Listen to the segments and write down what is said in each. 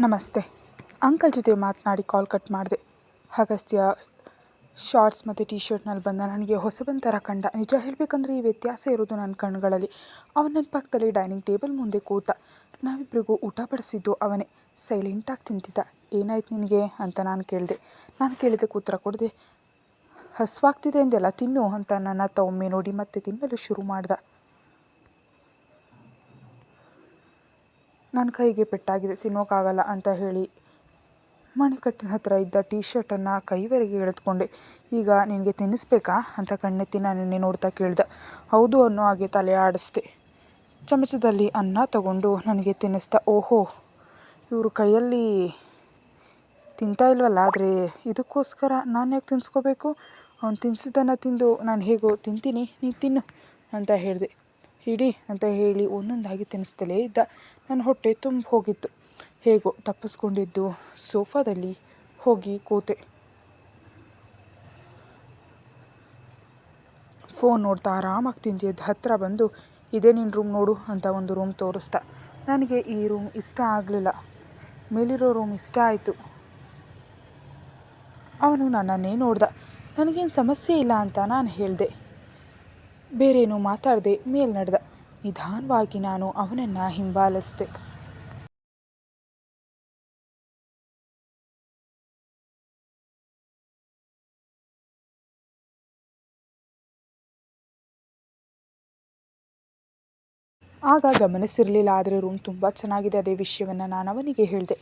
ನಮಸ್ತೆ. ಅಂಕಲ್ ಜೊತೆ ಮಾತನಾಡಿ ಕಾಲ್ ಕಟ್ ಮಾಡಿದೆ. ಅಗಸ್ತ್ಯ ಶಾರ್ಟ್ಸ್ ಮತ್ತು ಟಿ ಶರ್ಟ್ನಲ್ಲಿ ಬಂದ ನನಗೆ ಹೊಸಬನ ಥರ ಕಂಡ. ನಿಜ ಹೇಳಬೇಕಂದ್ರೆ ಈ ವ್ಯತ್ಯಾಸ ಇರೋದು ನನ್ನ ಕಣ್ಗಳಲ್ಲಿ. ಅವನ ನನ್ನ ಪಕ್ಕದಲ್ಲಿ ಡೈನಿಂಗ್ ಟೇಬಲ್ ಮುಂದೆ ಕೂತ. ನಾವಿಬ್ಬರಿಗೂ ಊಟ ಬಡಿಸಿದ್ದು ಅವನೇ. ಸೈಲೆಂಟಾಗಿ ತಿಂತಿದ್ದ. ಏನಾಯ್ತು ನಿನಗೆ ಅಂತ ನಾನು ಕೇಳಿದೆ. ನಾನು ಕೇಳಿದೆ ಉತ್ತರ ಕೊಡದೆ. ಹಸುವಾಗ್ತಿದೆ ಅಂದೆಲ್ಲ ತಿನ್ನು ಅಂತ ನನ್ನ ಹತ್ತ ನೋಡಿ ಮತ್ತೆ ತಿನ್ನಲು ಶುರು ಮಾಡ್ದ. ನನ್ನ ಕೈಗೆ ಪೆಟ್ಟಾಗಿದೆ ತಿನ್ನೋಕ್ಕಾಗಲ್ಲ ಅಂತ ಹೇಳಿ ಮಣಿಕಟ್ಟಿನ ಹತ್ರ ಇದ್ದ ಟೀ ಶರ್ಟನ್ನು ಕೈವರೆಗೆ ಎಳೆದುಕೊಂಡೆ. ಈಗ ನಿನಗೆ ತಿನ್ನಿಸ್ಬೇಕಾ? ಅಂತ ಕಣ್ಣೆತ್ತಿ ನನ್ನನ್ನೇ ನೋಡ್ತಾ ಕೇಳ್ದ. ಹೌದು ಅನ್ನೋ ಹಾಗೆ ತಲೆ ಆಡಿಸ್ದೆ. ಚಮಚದಲ್ಲಿ ಅನ್ನ ತಗೊಂಡು ನನಗೆ ತಿನ್ನಿಸ್ತಾ, ಓಹೋ, ಇವರು ಕೈಯಲ್ಲಿ ತಿಂತಾ ಇಲ್ವಲ್ಲ, ಆದರೆ ಇದಕ್ಕೋಸ್ಕರ ನಾನು ಯಾಕೆ ತಿನ್ನಿಸ್ಕೋಬೇಕು ಅವ್ನು ತಿನ್ಸಿದ್ದನ್ನು ತಿಂದು ನಾನು ಹೇಗೋ ತಿಂತೀನಿ, ನೀನು ತಿನ್ನು ಅಂತ ಹೇಳಿದೆ. ಹಿಡಿ ಅಂತ ಹೇಳಿ ಒಂದೊಂದಾಗಿ ತಿನ್ನಿಸ್ತಲೇ ಇದ್ದ. ನನ್ನ ಹೊಟ್ಟೆ ತುಂಬ ಹೋಗಿತ್ತು. ಹೇಗೋ ತಪ್ಪಿಸ್ಕೊಂಡಿದ್ದು ಸೋಫಾದಲ್ಲಿ ಹೋಗಿ ಕೂತೆ. ಫೋನ್ ನೋಡ್ತಾ ಆರಾಮಾಗಿ ತಿಂದಿದ್ದು ಹತ್ತಿರ ಬಂದು, ಇದೇ ನಿನ್ನ ರೂಮ್ ನೋಡು ಅಂತ ಒಂದು ರೂಮ್ ತೋರಿಸ್ದ ನನಗೆ ಈ ರೂಮ್ ಇಷ್ಟ ಆಗಲಿಲ್ಲ. ಮೇಲಿರೋ ರೂಮ್ ಇಷ್ಟ ಆಯಿತು. ಅವನು ನನ್ನನ್ನೇ ನೋಡ್ದ. ನನಗೇನು ಸಮಸ್ಯೆ ಇಲ್ಲ ಅಂತ ನಾನು ಹೇಳಿದೆ. ಬೇರೇನು ಮಾತಾಡದೆ, ಮೇಲೆ ನಡೆದ. ನಿಧಾನವಾಗಿ ನಾನು ಅವನನ್ನು ಹಿಂಬಾಲಿಸಿದೆ. ಆಗ ಗಮನಿಸಿರಲಿಲ್ಲ, ಆದರೆ ರೂಮ್ ತುಂಬ ಚೆನ್ನಾಗಿದೆ ಅದೇ ವಿಷಯವನ್ನು ನಾನು ಅವನಿಗೆ ಹೇಳಿದೆ.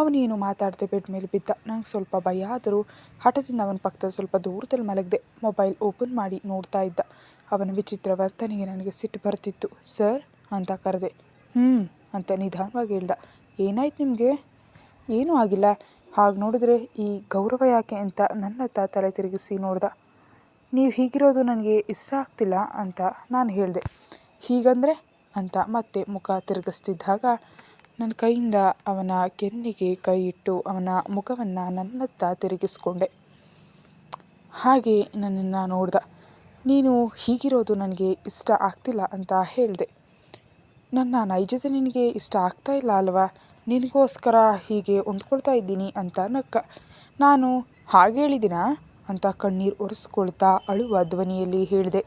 ಅವನೇನು ಮಾತಾಡದೆ ಬೆಡ್ ಮೇಲೆ ಬಿದ್ದ. ನಂಗೆ ಸ್ವಲ್ಪ ಭಯ ಆದರೂ ಹಠದಿಂದ ಅವನ ಪಕ್ಕದ ಸ್ವಲ್ಪ ದೂರದಲ್ಲಿ ಮಲಗಿದೆ. ಮೊಬೈಲ್ ಓಪನ್ ಮಾಡಿ ನೋಡ್ತಾ ಇದ್ದ. ಅವನ ವಿಚಿತ್ರ ವರ್ತನೆಗೆ ನನಗೆ ಸಿಟ್ಟು ಬರ್ತಿತ್ತು. ಸರ್, ಅಂತ ಕರೆದೆ. ಹ್ಞೂ ಅಂತ ನಿಧಾನವಾಗಿ ಹೇಳ್ದ. ಏನಾಯ್ತು ನಿಮಗೆ? ಏನೂ ಆಗಿಲ್ಲ. ಹಾಗೆ ನೋಡಿದ್ರೆ ಈ ಗೌರವ ಯಾಕೆ ಅಂತ ನನ್ನ ತಲೆ ತಿರುಗಿಸಿ ನೋಡ್ದ. ನೀವು ಹೀಗಿರೋದು ನನಗೆ ಇಷ್ಟ ಆಗ್ತಿಲ್ಲ ಅಂತ ನಾನು ಹೇಳಿದೆ. ಹೀಗಂದರೆ? ಅಂತ ಮತ್ತೆ ಮುಖ ತಿರುಗಿಸ್ತಿದ್ದಾಗ ನನ್ನ ಕೈಯಿಂದ ಅವನ ಕೆನ್ನಿಗೆ ಕೈ ಇಟ್ಟು ಅವನ ಮುಖವನ್ನು ನನ್ನತ್ತ ತಿರುಗಿಸ್ಕೊಂಡೆ. ಹಾಗೆ ನನ್ನನ್ನು ನೋಡ್ದ. ನೀನು ಹೀಗಿರೋದು ನನಗೆ ಇಷ್ಟ ಆಗ್ತಿಲ್ಲ ಅಂತ ಹೇಳಿದೆ. ನನ್ನ ನೈಜತೆ ನಿನಗೆ ಇಷ್ಟ ಆಗ್ತಾ ಇಲ್ಲ ಅಲ್ವಾ? ನಿನಗೋಸ್ಕರ ಹೀಗೆ ಹೊಂದ್ಕೊಳ್ತಾ ಇದ್ದೀನಿ ಅಂತ ನಕ್ಕ. ನಾನು ಹಾಗೆ ಹೇಳಿದ್ದೀನಾ? ಅಂತ ಕಣ್ಣೀರು ಒರೆಸ್ಕೊಳ್ತಾ ಅಳುವ ಧ್ವನಿಯಲ್ಲಿ ಹೇಳಿದೆ.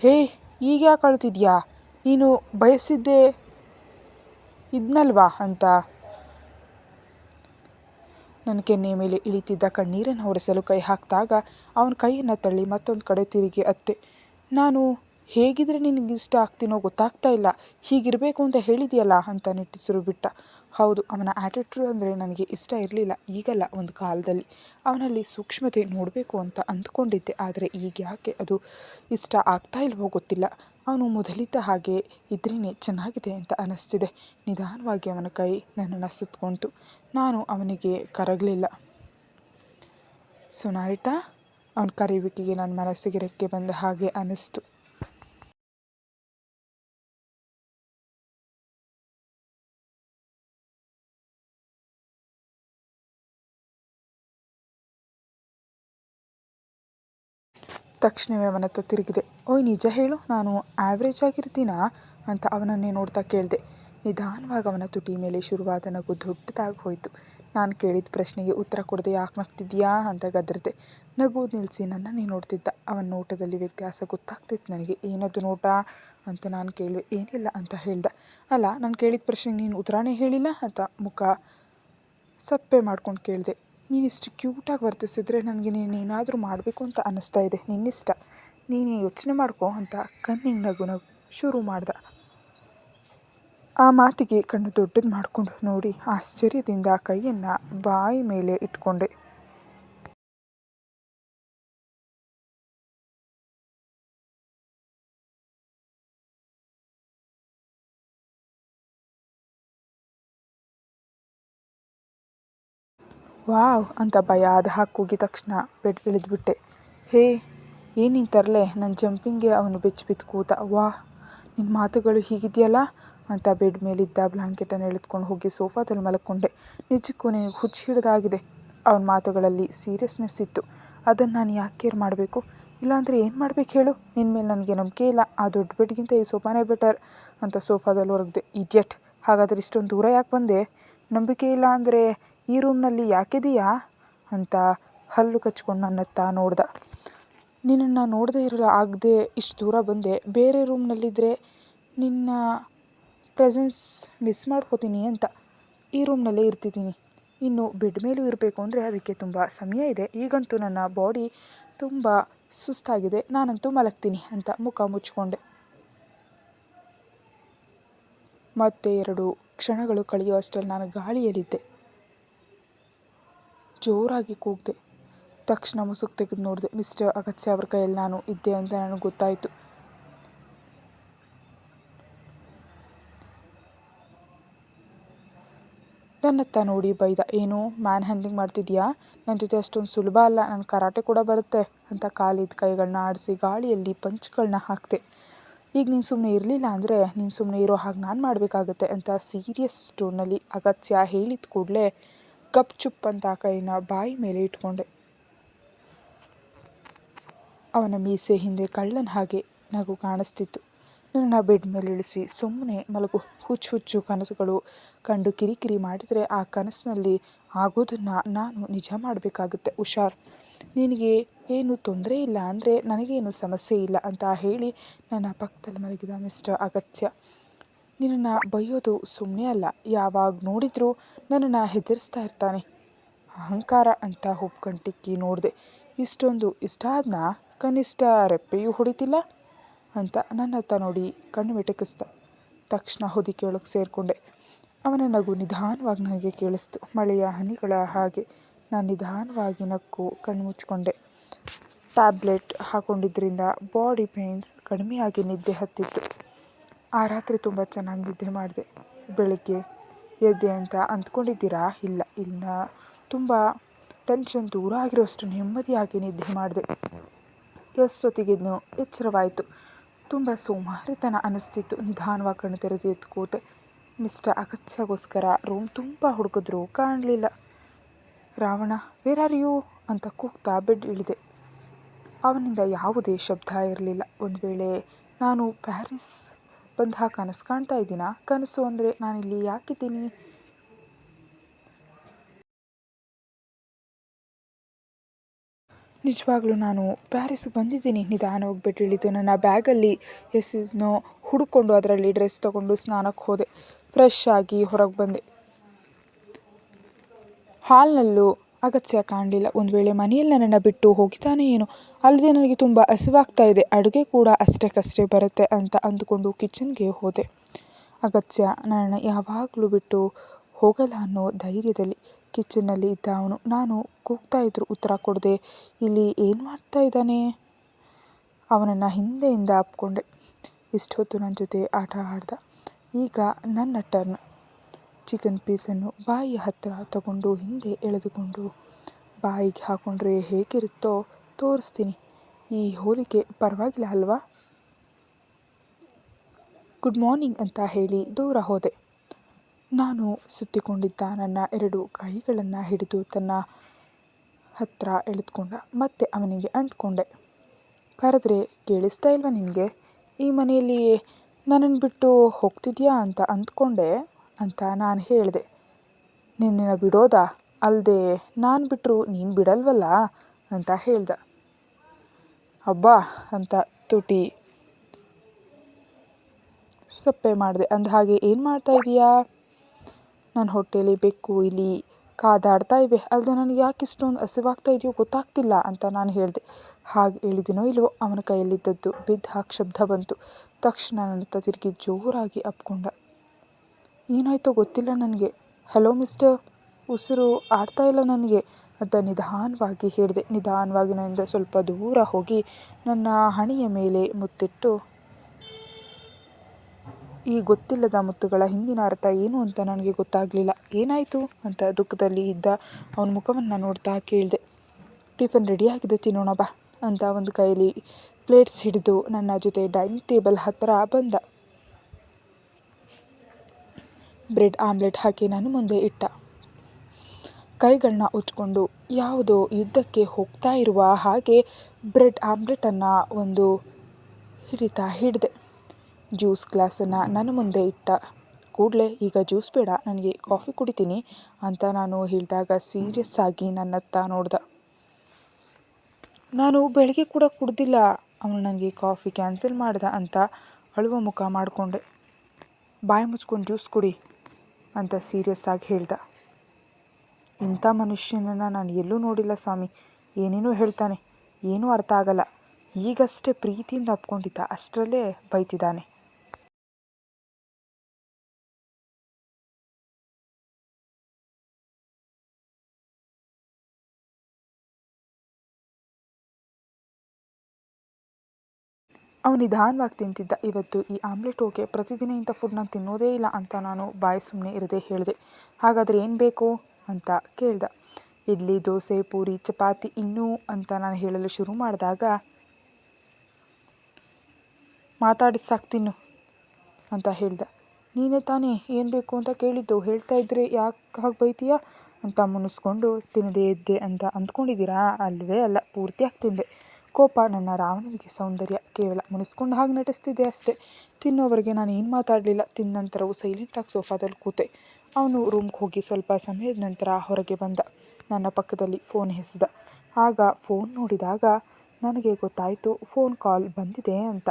ಹೇ, ಈಗ ಯಾಕೆ ಅಳ್ತಿದ್ಯಾ? ನೀನು ಬಯಸಿದ್ದೆ ಇದ್ನಲ್ವಾ ಅಂತ ನನ್ನ ಕೆನ್ನೆಯ ಮೇಲೆ ಇಳಿತಿದ್ದ ಕಣ್ಣೀರನ್ನು ಒರೆಸಲು ಕೈ ಹಾಕಿದಾಗ ಅವನ ಕೈಯನ್ನು ತಳ್ಳಿ ಮತ್ತೊಂದು ಕಡೆ ತಿರುಗಿ ಅತ್ತೆ. ನಾನು ಹೇಗಿದ್ರೆ ನಿನಗೆ ಇಷ್ಟ ಆಗ್ತೀನೋ ಗೊತ್ತಾಗ್ತಾ ಇಲ್ಲ. ಹೀಗಿರಬೇಕು ಅಂತ ಹೇಳಿದೆಯಲ್ಲ ಅಂತ ನಿಟ್ಟಿಸಿರು ಬಿಟ್ಟ. ಹೌದು, ಅವನ ಆ್ಯಟಿಟ್ಯೂಡ್ ಅಂದರೆ ನನಗೆ ಇಷ್ಟ ಇರಲಿಲ್ಲ ಈಗಲ್ಲ ಒಂದು ಕಾಲದಲ್ಲಿ. ಅವನಲ್ಲಿ ಸೂಕ್ಷ್ಮತೆ ನೋಡಬೇಕು ಅಂತ ಅಂದ್ಕೊಂಡಿದ್ದೆ. ಆದರೆ ಈಗ ಯಾಕೆ? ಅದು ಇಷ್ಟ ಆಗ್ತಾ ಇಲ್ವೋ ಗೊತ್ತಿಲ್ಲ. ಅವನು ಮೊದಲಿದ್ದ ಹಾಗೆ ಇದ್ರೇ ಚೆನ್ನಾಗಿದೆ ಅಂತ ಅನ್ನಿಸ್ತಿದೆ ನಿಧಾನವಾಗಿ ಅವನ ಕೈ ನನ್ನನ್ನು ಸುತ್ತಕೊಂಡು ನಾನು ಅವನಿಗೆ ಕರಗಲಿಲ್ಲ. ಸುನಾರಿಟಾ, ಅವನ ಕರೆಯುವಿಕೆಗೆ ನನ್ನ ಮನಸ್ಸಿಗೆ ರೆಕ್ಕೆ ಬಂದ ಹಾಗೆ ಅನ್ನಿಸ್ತು ತಕ್ಷಣವೇ ಅವನ ಹತ್ರ ತಿರುಗಿದೆ. ಓಯ್, ನಿಜ ಹೇಳು, ನಾನು ಆ್ಯಾವ್ರೇಜ್ ಆಗಿರ್ತೀನಾ ಅಂತ ಅವನನ್ನೇ ನೋಡ್ತಾ ಕೇಳಿದೆ. ನಿಧಾನವಾಗಿ ಅವನ ತುಟಿ ಮೇಲೆ ಶುರುವಾದ ನಗು ದೊಡ್ಡದಾಗಿ ಹೋಯಿತು. ನಾನು ಕೇಳಿದ ಪ್ರಶ್ನೆಗೆ ಉತ್ತರ ಕೊಡದೆ, ಯಾಕೆ ನಗ್ತಿದ್ಯಾ ಅಂತ ಗದರಿದೆ. ನಗು ನಿಲ್ಲಿಸಿ ನನ್ನನ್ನೇ ನೋಡ್ತಿದ್ದ. ಅವನ ನೋಟದಲ್ಲಿ ವ್ಯತ್ಯಾಸ ಗೊತ್ತಾಗ್ತಿತ್ತು ನನಗೆ. ಏನದು ನೋಟ ಅಂತ ನಾನು ಕೇಳಿದೆ. ಏನಿಲ್ಲ ಅಂತ ಹೇಳ್ದ. ಅಲ್ಲ, ನಾನು ಕೇಳಿದ ಪ್ರಶ್ನೆಗೆ ನೀನು ಉತ್ತರನೇ ಹೇಳಿಲ್ಲ ಅಂತ ಮುಖ ಸಪ್ಪೆ ಮಾಡ್ಕೊಂಡು ಕೇಳಿದೆ. ನೀನು ಇಷ್ಟು ಕ್ಯೂಟಾಗಿ ವರ್ತಿಸಿದ್ರೆ ನನಗೆ ನೀನು ಏನಾದರೂ ಮಾಡಬೇಕು ಅಂತ ಅನ್ನಿಸ್ತಾ ಇದೆ. ನಿನ್ನಿಷ್ಟ. ನೀನೇ ಯೋಚನೆ ಮಾಡ್ಕೊ ಅಂತ ಕಣ್ಣಿಗೆ ನಗು ನಗು ಶುರು ಮಾಡ್ದ. ಆ ಮಾತಿಗೆ ಕಣ್ಣು ದೊಡ್ಡದು ಮಾಡಿಕೊಂಡು ನೋಡಿ ಆಶ್ಚರ್ಯದಿಂದ ಕೈಯನ್ನು ಬಾಯಿ ಮೇಲೆ ಇಟ್ಕೊಂಡೆ. ವಾವ್ ಅಂತ ಭಯ ಅದು ಹಾಕಿ ಕೂಗಿದ ತಕ್ಷಣ ಬೆಡ್ ಇಳಿದ್ಬಿಟ್ಟೆ. ಹೇ, ಏನು ನೀನು ತರಲೆ? ನನ್ನ ಜಂಪಿಂಗ್ಗೆ ಅವನು ಬೆಚ್ಚಿ ಬಿದ್ದು ಕೂತ. ವಾಹ್ ನಿನ್ನ ಮಾತುಗಳು ಹೀಗಿದೆಯಲ್ಲ? ಅಂತ ಬೆಡ್ ಮೇಲಿದ್ದ ಬ್ಲಾಂಕೆಟನ್ನು ಎಳೆದುಕೊಂಡು ಹೋಗಿ ಸೋಫಾದಲ್ಲಿ ಮಲಕ್ಕೊಂಡೆ ನಿಜಕ್ಕೂ ನಿನಗೆ ಹುಚ್ಚು ಹಿಡಿದಾಗಿದೆ. ಅವನ ಮಾತುಗಳಲ್ಲಿ ಸೀರಿಯಸ್ನೆಸ್ ಇತ್ತು. ಅದನ್ನು ನಾನು ಯಾಕೆ ಕೇರ್ ಮಾಡಬೇಕು? ಇಲ್ಲಾಂದರೆ ಏನು ಮಾಡ್ಬೇಕು ಹೇಳು? ನಿನ್ನ ಮೇಲೆ ನನಗೆ ನಂಬಿಕೆ ಇಲ್ಲ. ಆ ದೊಡ್ಡ ಬೆಡ್ಗಿಂತ ಈ ಸೋಫಾನೇ ಬೆಟರ್ ಅಂತ ಸೋಫಾದಲ್ಲಿ ಹೊರಗಿದೆ ಇಡಿಯಟ್, ಹಾಗಾದರೆ ಇಷ್ಟೊಂದು ದೂರ ಯಾಕೆ ಬಂದೆ? ನಂಬಿಕೆ ಇಲ್ಲ ಅಂದರೆ ಈ ರೂಮ್ನಲ್ಲಿ ಯಾಕಿದೀಯಾ? ಅಂತ ಹಲ್ಲು ಕಚ್ಕೊಂಡು ನನ್ನತ್ತ ನೋಡ್ದ. ನಿನ್ನನ್ನು ನೋಡದೇ ಇರಲು ಆಗದೆ ಇಷ್ಟು ದೂರ ಬಂದೆ. ಬೇರೆ ರೂಮ್ನಲ್ಲಿದ್ದರೆ ನಿನ್ನ ಪ್ರೆಸೆನ್ಸ್ ಮಿಸ್ ಮಾಡ್ಕೋತೀನಿ ಅಂತ. ಈ ರೂಮ್ನಲ್ಲೇ ಇರ್ತಿದ್ದೀನಿ. ಇನ್ನು ಬೆಡ್ ಮೇಲೂ ಇರಬೇಕು ಅಂದರೆ ಅದಕ್ಕೆ ತುಂಬ ಸಮಯ ಇದೆ. ಈಗಂತೂ ನನ್ನ ಬಾಡಿ ತುಂಬ ಸುಸ್ತಾಗಿದೆ. ನಾನಂತೂ ಮಲಗ್ತೀನಿ ಅಂತ ಮುಖ ಮುಚ್ಚಿಕೊಂಡೆ ಮತ್ತೆ ಎರಡು ಕ್ಷಣಗಳು ಕಳೆಯುವಷ್ಟರಲ್ಲಿ ನಾನು ಗಾಳಿಯಲ್ಲಿದ್ದೆ. ಜೋರಾಗಿ ಕೂಗಿದೆ. ತಕ್ಷಣ ಮುಸುಕು ತೆಗೆದು ನೋಡಿದೆ, ಮಿಸ್ಟರ್ ಅಗತ್ಯ ಅವ್ರ ಕೈಯಲ್ಲಿ ನಾನು ಇದ್ದೆ ಅಂತ ನನಗೆ ಗೊತ್ತಾಯಿತು. ನನ್ನತ್ತ ನೋಡಿ ಬೈದ, ಏನು, ಮ್ಯಾನ್ ಹ್ಯಾಂಡ್ಲಿಂಗ್ ಮಾಡ್ತಿದ್ಯಾ? ನನ್ನ ಜೊತೆ ಅಷ್ಟೊಂದು ಸುಲಭ ಅಲ್ಲ ನನ್ನ ಕರಾಟೆ ಕೂಡ ಬರುತ್ತೆ ಅಂತ ಕಾಲಿದ್ದ ಕೈಗಳನ್ನ ಆಡಿಸಿ ಗಾಳಿಯಲ್ಲಿ ಪಂಚ್ಗಳನ್ನ ಹಾಕಿದೆ. ಈಗ ನೀನು ಸುಮ್ಮನೆ ಇರಲಿಲ್ಲ ಅಂದರೆ ನೀನು ಸುಮ್ಮನೆ ಇರೋ ಹಾಗೆ ನಾನು ಮಾಡಬೇಕಾಗತ್ತೆ ಅಂತ ಸೀರಿಯಸ್ ಟೋನಲ್ಲಿ ಅಗತ್ಯ ಹೇಳಿದ ಕೂಡಲೇ ಗಪ್ ಚುಪ್ ಅಂತ ಕೈನ ಬಾಯಿ ಮೇಲೆ ಇಟ್ಕೊಂಡೆ. ಅವನ ಮೀಸೆ ಹಿಂದೆ ಕಳ್ಳನ ಹಾಗೆ ನಗು ಕಾಣಿಸ್ತಿತ್ತು. ನನ್ನ ಬೆಡ್ ಮೇಲೆ ಇಳಿಸಿ ಸುಮ್ಮನೆ ಮಲಗು. ಹುಚ್ಚು ಹುಚ್ಚು ಕನಸುಗಳು ಕಂಡು ಕಿರಿಕಿರಿ ಮಾಡಿದರೆ ಆ ಕನಸಿನಲ್ಲಿ ಆಗೋದನ್ನು ನಾನು ನಿಜ ಮಾಡಬೇಕಾಗುತ್ತೆ, ಹುಷಾರ್. ನಿನಗೆ ಏನು ತೊಂದರೆ ಇಲ್ಲ ಅಂದರೆ ನನಗೇನು ಸಮಸ್ಯೆ ಇಲ್ಲ ಅಂತ ಹೇಳಿ ನನ್ನ ಪಕ್ಕದಲ್ಲಿ ಮಲಗಿದ ಮಿಸ್ಟರ್ ಅಗತ್ಯ. ನಿನ್ನನ್ನು ಬೈಯೋದು ಸುಮ್ಮನೆ ಅಲ್ಲ, ಯಾವಾಗ ನೋಡಿದರೂ ನನ್ನನ್ನು ಹೆದರಿಸ್ತಾ ಇರ್ತಾನೆ. ಅಹಂಕಾರ ಅಂತ ಹುಬ್ಕಂಟಿಕ್ಕಿ ನೋಡಿದೆ, ಇಷ್ಟೊಂದು ಇಷ್ಟ ಆದ್ನ ಕನಿಷ್ಠ ರೆಪ್ಪೆಯೂ ಹೊಡಿತಿಲ್ಲ ಅಂತ ನನ್ನತ್ತ ನೋಡಿ ಕಣ್ಣು ಮಿಟಕಿಸ್ದ ತಕ್ಷಣ ಹೊದಿಕೆಯೊಳಗೆ ಸೇರಿಕೊಂಡೆ. ಅವನ ನಗು ನಿಧಾನವಾಗಿ ನನಗೆ ಕೇಳಿಸ್ತು. ಮಳೆಯ ಹನಿಗಳ ಹಾಗೆ ನಾನು ನಿಧಾನವಾಗಿ ನಕ್ಕು ಕಣ್ಣು ಮುಚ್ಚಿಕೊಂಡೆ ಟ್ಯಾಬ್ಲೆಟ್ ಹಾಕೊಂಡಿದ್ದರಿಂದ ಬಾಡಿ ಪೇಯ್ನ್ಸ್ ಕಡಿಮೆಯಾಗಿ ನಿದ್ದೆ ಹತ್ತಿತ್ತು. ಆ ರಾತ್ರಿ ತುಂಬ ಚೆನ್ನಾಗಿ ನಿದ್ದೆ ಮಾಡಿದೆ. ಬೆಳಗ್ಗೆ ಎದ್ದೆ ಅಂತ ಅಂದ್ಕೊಂಡಿದ್ದೀರಾ? ಇಲ್ಲ ಇಲ್ಲ ತುಂಬ ಟೆನ್ಷನ್ ದೂರ ಆಗಿರೋಷ್ಟು ನೆಮ್ಮದಿಯಾಗಿ ನಿದ್ದೆ ಮಾಡಿದೆ. ಎಷ್ಟೊತ್ತಿಗೆನೋ ಎಚ್ಚರವಾಯಿತು. ತುಂಬ ಸೋಮಾರಿತನ ಅನ್ನಿಸ್ತಿತ್ತು ನಿಧಾನವಾಗಿ ಕಣ್ಣು ತೆರೆದು ಎತ್ಕೋತೆ ಕೂತೆ ಮಿಸ್ಟರ್ ಅಗತ್ಯಗೋಸ್ಕರ ರೂಮ್ ತುಂಬ ಹುಡುಕಿದ್ರು. ಕಾಣಲಿಲ್ಲ. ರಾವಣ ವೇರ್ ಆರ್ ಯು ಅಂತ ಕೂಗ್ತಾ ಬೆಡ್ ಇಳಿದೆ. ಅವನಿಂದ ಯಾವುದೇ ಶಬ್ದ ಇರಲಿಲ್ಲ. ಒಂದು ವೇಳೆ, ನಾನು ಪ್ಯಾರಿಸ್ ಬಂದ ಕನಸು ಕಾಣ್ತಾ ಇದ್ದೀನಾ? ಕನಸು ಅಂದರೆ ನಾನಿಲ್ಲಿ ಯಾಕಿದ್ದೀನಿ? ನಿಜವಾಗ್ಲೂ ನಾನು ಪ್ಯಾರಿಸ್ಗೆ ಬಂದಿದ್ದೀನಿ. ನಿಧಾನವಾಗಿ ಇಳಿದು ನನ್ನ ಬ್ಯಾಗಲ್ಲಿ ಎಸ್ನೋ ಹುಡುಕೊಂಡು ಅದರಲ್ಲಿ ಡ್ರೆಸ್ ತೊಗೊಂಡು ಸ್ನಾನಕ್ಕೆ ಹೋದೆ. ಫ್ರೆಶ್ ಆಗಿ ಹೊರಗೆ ಬಂದೆ. ಹಾಲ್ನಲ್ಲೂ ಅಗತ್ಯ ಕಾಣಲಿಲ್ಲ. ಒಂದು ವೇಳೆ ಮನೆಯಲ್ಲಿ ನನ್ನನ್ನು ಬಿಟ್ಟು ಹೋಗಿದ್ದಾನೆ ಏನು ಅಲ್ಲದೆ ನನಗೆ ತುಂಬ ಹಸಿವಾಗ್ತಾ ಇದೆ, ಅಡುಗೆ ಕೂಡ ಅಷ್ಟಕ್ಕಷ್ಟೇ ಬರುತ್ತೆ ಅಂತ ಅಂದುಕೊಂಡು ಕಿಚನ್ಗೆ ಹೋದೆ. ಅಗತ್ಯ ನನ್ನನ್ನು ಯಾವಾಗಲೂ ಬಿಟ್ಟು ಹೋಗಲ್ಲ ಅನ್ನೋ ಧೈರ್ಯದಲ್ಲಿ ಕಿಚನ್ನಲ್ಲಿ ಇದ್ದ ಅವನು. ನಾನು ಕೂಗ್ತಾ ಇದ್ರು ಉತ್ತರ ಕೊಡದೆ, ಇಲ್ಲಿ ಏನು ಮಾಡ್ತಾ ಇದ್ದಾನೆ? ಅವನನ್ನು ಹಿಂದೆಯಿಂದ ಅಪ್ಕೊಂಡೆ. ಇಷ್ಟೊತ್ತು ನನ್ನ ಜೊತೆ ಆಟ ಆಡ್ದ. ಈಗ ನನ್ನ ಟರ್ನ್ ಚಿಕನ್ ಪೀಸನ್ನು ಬಾಯಿಯ ಹತ್ತಿರ ತಗೊಂಡು ಹಿಂದೆ ಎಳೆದುಕೊಂಡು ಬಾಯಿಗೆ ಹಾಕೊಂಡ್ರೆ ಹೇಗಿರುತ್ತೋ ತೋರಿಸ್ತೀನಿ. ಈ ಹೋಲಿಕೆ ಪರವಾಗಿಲ್ಲ ಅಲ್ವಾ? ಗುಡ್ ಮಾರ್ನಿಂಗ್ ಅಂತ ಹೇಳಿ ದೂರ ಹೋದೆ. ನಾನು ಸುತ್ತಿಕೊಂಡಿದ್ದ ನನ್ನ ಎರಡು ಕೈಗಳನ್ನು ಹಿಡಿದು ತನ್ನ ಹತ್ತಿರ ಎಳೆದುಕೊಂಡ, ಮತ್ತೆ ಅವನಿಗೆ ಅಂಟ್ಕೊಂಡೆ. ಕರೆದ್ರೆ ಕೇಳಿಸ್ತಾ ಇಲ್ವಾ ನಿನಗೆ? ಈ ಮನೆಯಲ್ಲಿ ನನ್ನನ್ನು ಬಿಟ್ಟು ಹೋಗ್ತಿದ್ಯಾ ಅಂತ ಅಂದ್ಕೊಂಡೆ ಅಂತ ನಾನು ಹೇಳಿದೆ. ನಿನ್ನನ್ನು ಬಿಡೋದಾ? ಅಲ್ಲದೆ ನಾನು ಬಿಟ್ಟರು ನೀನು ಬಿಡಲ್ವಲ್ಲ? ಅಂತ ಹೇಳ್ದ. ಅಬ್ಬಾ ಅಂತ ತುಟಿ ಸಪ್ಪೆ ಮಾಡಿದೆ. ಅಂದಹಾಗೆ ಏನು ಮಾಡ್ತಾ ಇದೀಯಾ? ನನ್ನ ಹೊಟ್ಟೆಲಿ ಬೆಕ್ಕು, ಇಲಿ, ಕಾದಾಡ್ತಾ ಇವೆ. ಅಲ್ಲದೆ ನನಗೆ ಯಾಕೆ ಇಷ್ಟೊಂದು ಹಸಿವಾಗ್ತಾ ಇದೆಯೋ ಗೊತ್ತಾಗ್ತಿಲ್ಲ ಅಂತ ನಾನು ಹೇಳಿದೆ. ಹಾಗೆ ಹೇಳಿದ್ದೀನೋ ಇಲ್ವೋ, ಅವನ ಕೈಯಲ್ಲಿದ್ದದ್ದು ಬಿದ್ದ ಹಾಗೆ ಶಬ್ದ ಬಂತು. ತಕ್ಷಣ ನನ್ನತ್ತ ತಿರುಗಿ ಜೋರಾಗಿ ಅಪ್ಕೊಂಡ. ಏನಾಯ್ತೋ ಗೊತ್ತಿಲ್ಲ ನನಗೆ. ಹಲೋ ಮಿಸ್ಟರ್, ಉಸಿರು ಆಡ್ತಾ ಇಲ್ಲ ನನಗೆ. ಅಂತ ನಿಧಾನವಾಗಿ ಹೇಳಿದೆ. ನಿಧಾನವಾಗಿ ನನ್ನಿಂದ ಸ್ವಲ್ಪ ದೂರ ಹೋಗಿ ನನ್ನ ಹಣೆಯ ಮೇಲೆ ಮುತ್ತಿಟ್ಟು, ಈ ಗೊತ್ತಿಲ್ಲದ ಮುತ್ತುಗಳ ಹಿಂದಿನ ಅರ್ಥ ಏನು ಅಂತ ನನಗೆ ಗೊತ್ತಾಗಲಿಲ್ಲ. ಏನಾಯಿತು ಅಂತ ದುಃಖದಲ್ಲಿ ಇದ್ದ ಅವನ ಮುಖವನ್ನು ನೋಡ್ತಾ ಕೇಳಿದೆ. ಟಿಫನ್ ರೆಡಿಯಾಗಿದೆ ತಿನ್ನೋಣ ಬಾ ಅಂತ ಒಂದು ಕೈಯಲ್ಲಿ ಪ್ಲೇಟ್ಸ್ ಹಿಡಿದು ನನ್ನ ಜೊತೆ ಡೈನಿಂಗ್ ಟೇಬಲ್ ಹತ್ತಿರ ಬಂದ. ಬ್ರೆಡ್ ಆಮ್ಲೆಟ್ ಹಾಕಿ ನಾನು ಮುಂದೆ ಇಟ್ಟ. ಕೈಗಳನ್ನ ಉಚ್ಕೊಂಡು ಯಾವುದೋ ಯುದ್ಧಕ್ಕೆ ಹೋಗ್ತಾ ಇರುವ ಹಾಗೆ ಬ್ರೆಡ್ ಆಮ್ಲೆಟನ್ನು ಒಂದು ಹಿಡಿತಾ ಹಿಡಿದೆ. ಜ್ಯೂಸ್ ಗ್ಲಾಸನ್ನು ನನ್ನ ಮುಂದೆ ಇಟ್ಟ. ಕೂಡಲೇ, ಈಗ ಜ್ಯೂಸ್ ಬೇಡ, ನನಗೆ ಕಾಫಿ ಕುಡಿತೀನಿ ಅಂತ ನಾನು ಹೇಳಿದಾಗ ಸೀರಿಯಸ್ ಆಗಿ ನನ್ನತ್ತ ನೋಡ್ದ. ನಾನು ಬೆಳಗ್ಗೆ ಕೂಡ ಕುಡ್ದಿಲ್ಲ, ಅವನು ನನಗೆ ಕಾಫಿ ಕ್ಯಾನ್ಸಲ್ ಮಾಡ್ದ ಅಂತ ಅಳುವ ಮುಖ ಮಾಡಿಕೊಂಡೆ. ಬಾಯಿ ಮುಚ್ಕೊಂಡು ಜ್ಯೂಸ್ ಕುಡಿ ಅಂತ ಸೀರಿಯಸ್ ಆಗಿ ಹೇಳ್ದ. ಇಂಥ ಮನುಷ್ಯನನ್ನು ನಾನು ಎಲ್ಲೂ ನೋಡಿಲ್ಲ ಸ್ವಾಮಿ. ಏನೇನೋ ಹೇಳ್ತಾನೆ. ಏನೂ ಅರ್ಥ ಆಗಲ್ಲ. ಈಗಷ್ಟೇ ಪ್ರೀತಿಯಿಂದ ಅಪ್ಕೊಂಡಿದ್ದ ಅಷ್ಟರಲ್ಲೇ ಬೈತಿದ್ದಾನೆ. ಅವನು ನಿಧಾನವಾಗಿ ತಿಂತಿದ್ದ. ಇವತ್ತು ಈ ಆಮ್ಲೆಟ್ ಓಕೆ ಪ್ರತಿದಿನ ಇಂಥ ಫುಡ್ ನಾನು ತಿನ್ನೋದೇ ಇಲ್ಲ ಅಂತ ನಾನು ಬಾಯಿ ಸುಮ್ಮನೆ ಇರದೆ ಹೇಳಿದೆ. ಹಾಗಾದರೆ ಏನು ಬೇಕು? ಅಂತ ಕೇಳ್ದ. ಇಡ್ಲಿ, ದೋಸೆ, ಪೂರಿ, ಚಪಾತಿ ಇನ್ನೂ ಅಂತ ನಾನು ಹೇಳಲು ಶುರು ಮಾಡಿದಾಗ ಮಾತಾಡಿ ಸಾಕು ತಿನ್ನು ಅಂತ ಹೇಳ್ದ. ನೀನೇ ತಾನೇ, ಏನು ಬೇಕು ಅಂತ ಕೇಳಿದ್ದು? ಹೇಳ್ತಾ ಇದ್ರೆ ಯಾಕೆ ಹಾಗೆ ಬೈತೀಯಾ? ಅಂತ ಮುನಿಸ್ಕೊಂಡು ತಿನ್ನದೇ ಇದ್ದೆ ಅಂತ ಅಂದ್ಕೊಂಡಿದ್ದೀರಾ? ಅಲ್ಲವೇ ಅಲ್ಲ ಪೂರ್ತಿಯಾಗಿ ತಿಂದೆ. ಕೋಪ, ನನ್ನ ರಾವಣನಿಗೆ ಸೌಂದರ್ಯ ಕೇವಲ ಮುನಿಸ್ಕೊಂಡು ಹಾಗೆ ನಟಿಸ್ತಿದ್ದೆ ಅಷ್ಟೇ. ತಿನ್ನೋವರೆಗೆ ನಾನು ಏನು ಮಾತಾಡಲಿಲ್ಲ. ತಿಂದ ನಂತರವು ಸೈಲೆಂಟಾಗಿ ಸೋಫಾದಲ್ಲಿ ಕೂತೆ. ಅವನು ರೂಮ್ಗೆ ಹೋಗಿ ಸ್ವಲ್ಪ ಸಮಯದ ನಂತರ ಹೊರಗೆ ಬಂದ. ನನ್ನ ಪಕ್ಕದಲ್ಲಿ ಫೋನ್ ಎಸೆದ. ಆಗ ಫೋನ್ ನೋಡಿದಾಗ, ನನಗೆ ಗೊತ್ತಾಯಿತು, ಫೋನ್ ಕಾಲ್ ಬಂದಿದೆ ಅಂತ.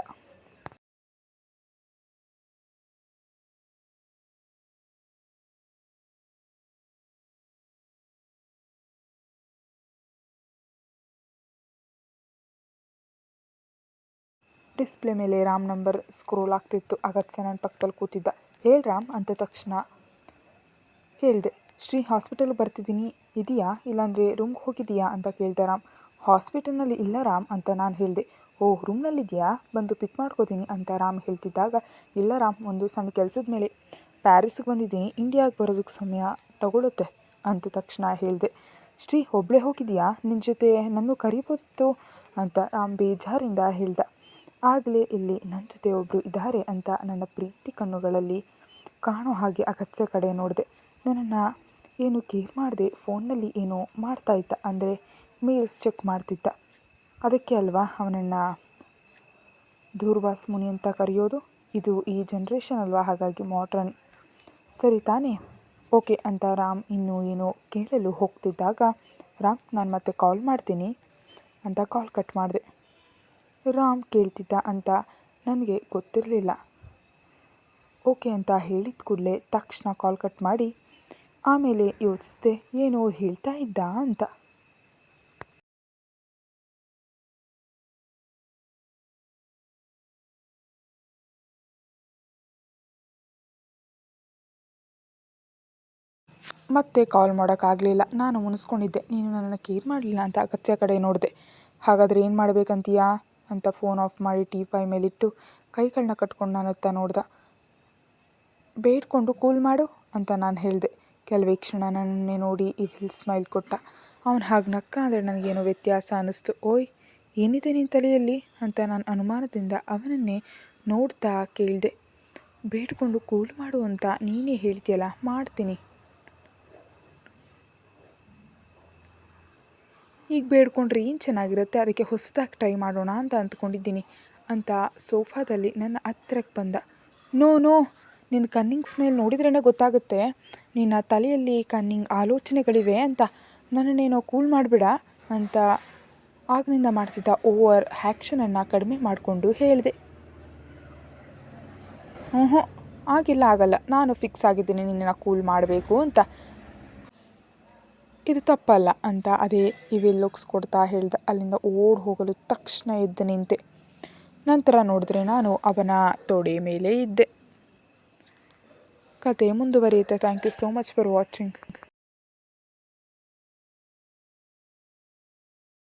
ಡಿಸ್ಪ್ಲೇ ಮೇಲೆ ರಾಮ್ ನಂಬರ್ ಸ್ಕ್ರೋಲ್ ಆಗ್ತಿತ್ತು. ಅಗತ್ಯ ನನ್ನ ಪಕ್ಕದಲ್ಲಿ ಕೂತಿದ್ದ. ಹೇಳಿ ರಾಮ್ ಅಂತ ತಕ್ಷಣ. ಕೇಳಿದೆ ಶ್ರೀ ಹಾಸ್ಪಿಟಲ್ಗೆ ಬರ್ತಿದ್ದೀನಿ. ಇದೆಯಾ? ಇಲ್ಲಾಂದರೆ ರೂಮ್ಗೆ ಹೋಗಿದ್ದೀಯಾ? ಅಂತ ಕೇಳಿದೆ ರಾಮ್. ಹಾಸ್ಪಿಟಲ್ನಲ್ಲಿ ಇಲ್ಲ ರಾಮ್ ಅಂತ ನಾನು ಹೇಳಿದೆ. ಓಹ್ ರೂಮ್ನಲ್ಲಿದೆಯಾ ಬಂದು ಪಿಕ್ ಮಾಡ್ಕೋತೀನಿ ಅಂತ ರಾಮ್ ಹೇಳ್ತಿದ್ದಾಗ, ಇಲ್ಲ ರಾಮ್, ಒಂದು ಸಣ್ಣ ಕೆಲಸದ ಮೇಲೆ. ಪ್ಯಾರಿಸ್ಗೆ ಬಂದಿದ್ದೀನಿ. ಇಂಡಿಯಾಗೆ ಬರೋದಕ್ಕೆ ಸಮಯ ತಗೊಳುತ್ತೆ ಅಂತ ತಕ್ಷಣ ಹೇಳಿದೆ. ಶ್ರೀ ಒಬ್ಬಳೇ ಹೋಗಿದೆಯಾ ನಿನ್ನ ಜೊತೆ ನನ್ನೂ ಕರಿಬೋದಿತ್ತು? ಅಂತ ರಾಮ್ ಬೇಜಾರಿಂದ ಹೇಳ್ದ. ಆಗಲೇ ಇಲ್ಲಿ ನನ್ನ ಜೊತೆ ಒಬ್ಬರು ಇದ್ದಾರೆ ಅಂತ ನನ್ನ ಪ್ರೀತಿ ಕಣ್ಣುಗಳಲ್ಲಿ ಕಾಣೋ ಹಾಗೆ ಅಗತ್ಯ ಕಡೆ ನೋಡಿದೆ. ನನ್ನನ್ನು ಏನು ಕೇರ್ ಮಾಡದೆ ಫೋನ್ನಲ್ಲಿ ಏನೋ ಮಾಡ್ತಾ ಇದ್ದ ಅಂದರೆ ಮೇಲ್ಸ್ ಚೆಕ್ ಮಾಡ್ತಿದ್ದ. ಅದಕ್ಕೆ ಅಲ್ವಾ ಅವನನ್ನು ದೂರ್ವಾಸ್ ಮುನಿ ಅಂತ ಕರೆಯೋದು? ಇದು ಈ ಜನ್ರೇಷನ್ ಅಲ್ವಾ? ಹಾಗಾಗಿ ಮಾಡ್ರನ್ ಸರಿ ತಾನೇ. ಓಕೆ ಅಂತ ರಾಮ್ ಇನ್ನೂ ಏನೋ ಕೇಳಲು ಹೋಗ್ತಿದ್ದಾಗ, ರಾಮ್ ನಾನು ಮತ್ತೆ ಕಾಲ್ ಮಾಡ್ತೀನಿ ಅಂತ ಕಾಲ್ ಕಟ್ ಮಾಡಿದೆ. ರಾಮ್ ಕೇಳ್ತಿದ್ದ ಅಂತ ನನಗೆ ಗೊತ್ತಿರಲಿಲ್ಲ. ಓಕೆ ಅಂತ ಹೇಳಿದ ಕೂಡಲೇ ತಕ್ಷಣ ಕಾಲ್ ಕಟ್ ಮಾಡಿ ಆಮೇಲೆ ಯೋಚಿಸಿದೆ, ಏನೋ ಹೇಳ್ತಾ ಇದ್ದ ಅಂತ. ಮತ್ತೆ ಕಾಲ್ ಮಾಡೋಕ್ಕಾಗಲಿಲ್ಲ ನಾನು ಮುನಿಸ್ಕೊಂಡಿದ್ದೆ. ನೀನು ನನ್ನನ್ನು ಕೇರ್ ಮಾಡಲಿಲ್ಲ ಅಂತ ಅಗತ್ಯ ಕಡೆ ನೋಡಿದೆ. ಹಾಗಾದರೆ ಏನು ಮಾಡಬೇಕಂತೀಯಾ? ಅಂತ ಫೋನ್ ಆಫ್ ಮಾಡಿ ಟಿ ಫೈ ಮೇಲಿಟ್ಟು ಕೈಗಳನ್ನ ಕಟ್ಕೊಂಡು ನಾನು ನೋಡ್ದ. ಬೇಡ್ಕೊಂಡು ಕೂಲ್ ಮಾಡು, ಅಂತ ನಾನು ಹೇಳಿದೆ. ಕೆಲವೇ ಕ್ಷಣ ನನ್ನನ್ನೇ ನೋಡಿ ಇವಿಲ್ ಸ್ಮೈಲ್ ಕೊಟ್ಟ. ಅವನು ಹಾಗೆ ನಕ್ಕ ಅಂದರೆ ನನಗೇನೋ ವ್ಯತ್ಯಾಸ ಅನ್ನಿಸ್ತು. ಓಯ್, ಏನಿದೆ ನಿನ್ನ ತಲೆಯಲ್ಲಿ? ಅಂತ ನಾನು ಅನುಮಾನದಿಂದ ಅವನನ್ನೇ ನೋಡ್ತಾ ಕೇಳಿದೆ. ಬೇಡ್ಕೊಂಡು ಕೂಲ್ ಮಾಡು ಅಂತ ನೀನೇ ಹೇಳ್ತೀಯಲ್ಲ, ಮಾಡ್ತೀನಿ. ಈಗ ಬೇಡ್ಕೊಂಡ್ರೆ ಏನು ಚೆನ್ನಾಗಿರುತ್ತೆ? ಅದಕ್ಕೆ ಹೊಸದಾಗಿ ಟ್ರೈ ಮಾಡೋಣ ಅಂತ ಅಂದ್ಕೊಂಡಿದ್ದೀನಿ ಅಂತ ಸೋಫಾದಲ್ಲಿ ನನ್ನ ಹತ್ತಿರಕ್ಕೆ ಬಂದ. ನೋ ನೋ ನಿನ್ನ ಕನ್ನಿಂಗ್ ಸ್ಮೈಲ್ ನೋಡಿದ್ರೇ ಗೊತ್ತಾಗುತ್ತೆ. ನಿನ್ನ ತಲೆಯಲ್ಲಿ ಕನ್ನಿಂಗ್ ಆಲೋಚನೆಗಳಿವೆ ಅಂತ. ನನ್ನನ್ನೇನೋ ಕೂಲ್ ಮಾಡಿಬಿಡ ಅಂತ ಆಗಿನಿಂದ ಮಾಡ್ತಿದ್ದ ಓವರ್ ಆ್ಯಕ್ಷನನ್ನು ಕಡಿಮೆ ಮಾಡಿಕೊಂಡು ಹೇಳಿದೆ. ಹ್ಞೂ ಹ್ಞೂ ಆಗಿಲ್ಲ ಆಗಲ್ಲ ನಾನು ಫಿಕ್ಸ್ ಆಗಿದ್ದೀನಿ ನಿನ್ನನ್ನು ಕೂಲ್ ಮಾಡಬೇಕು ಅಂತ. ಇದು ತಪ್ಪಲ್ಲ ಅಂತ ಅದೇ ಇವಿ ಲುಕ್ಸ್ ಕೊಡ್ತಾ ಹೇಳ್ದ. ಅಲ್ಲಿಂದ ಓಡಿ ಹೋಗಲು ತಕ್ಷಣ ಎದ್ದು ನಿಂತೆ. ನಂತರ ನೋಡಿದ್ರೆ ನಾನು ಅವನ ತೊಡೆ ಮೇಲೆ ಇದ್ದೆ. కథ ఏముంది వరైతే thank you so much for watching